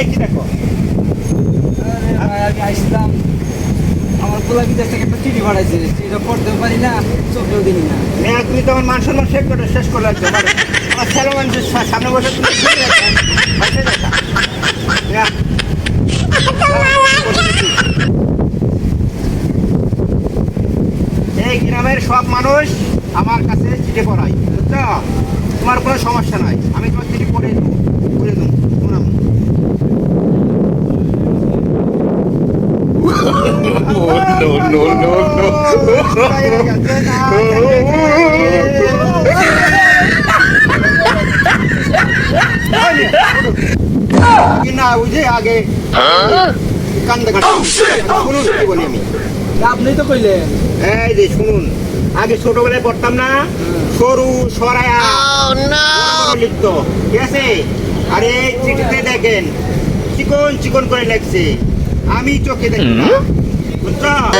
এই কি দেখো। আমি আসলাম আমার পোলা বিদেশ থেকে একটা চিঠি পাঠাইছে চিঠিটা পড়তেও পারি না চোখেও দেখি না। মেয়া তুমি তো আমার মান সম্মান শেষ করে শেষ করে রাখতে পারো আমার ছেলে মানুষের সামনে বসে তুমি দেখা মেয়া, এই গ্রামের সব মানুষ আমার কাছে চিঠি পড়ায় বুঝছ? তোমার কোনো সমস্যা নাই আমি তোমার চিঠি পড়ে দেবো। No, no, no, কান্দে শুনুন ছোটবেলায় পড়তাম না সরু ঠিক আছে আর দেখেন চিকন চিকন করে আমি চোখে দেখি 문자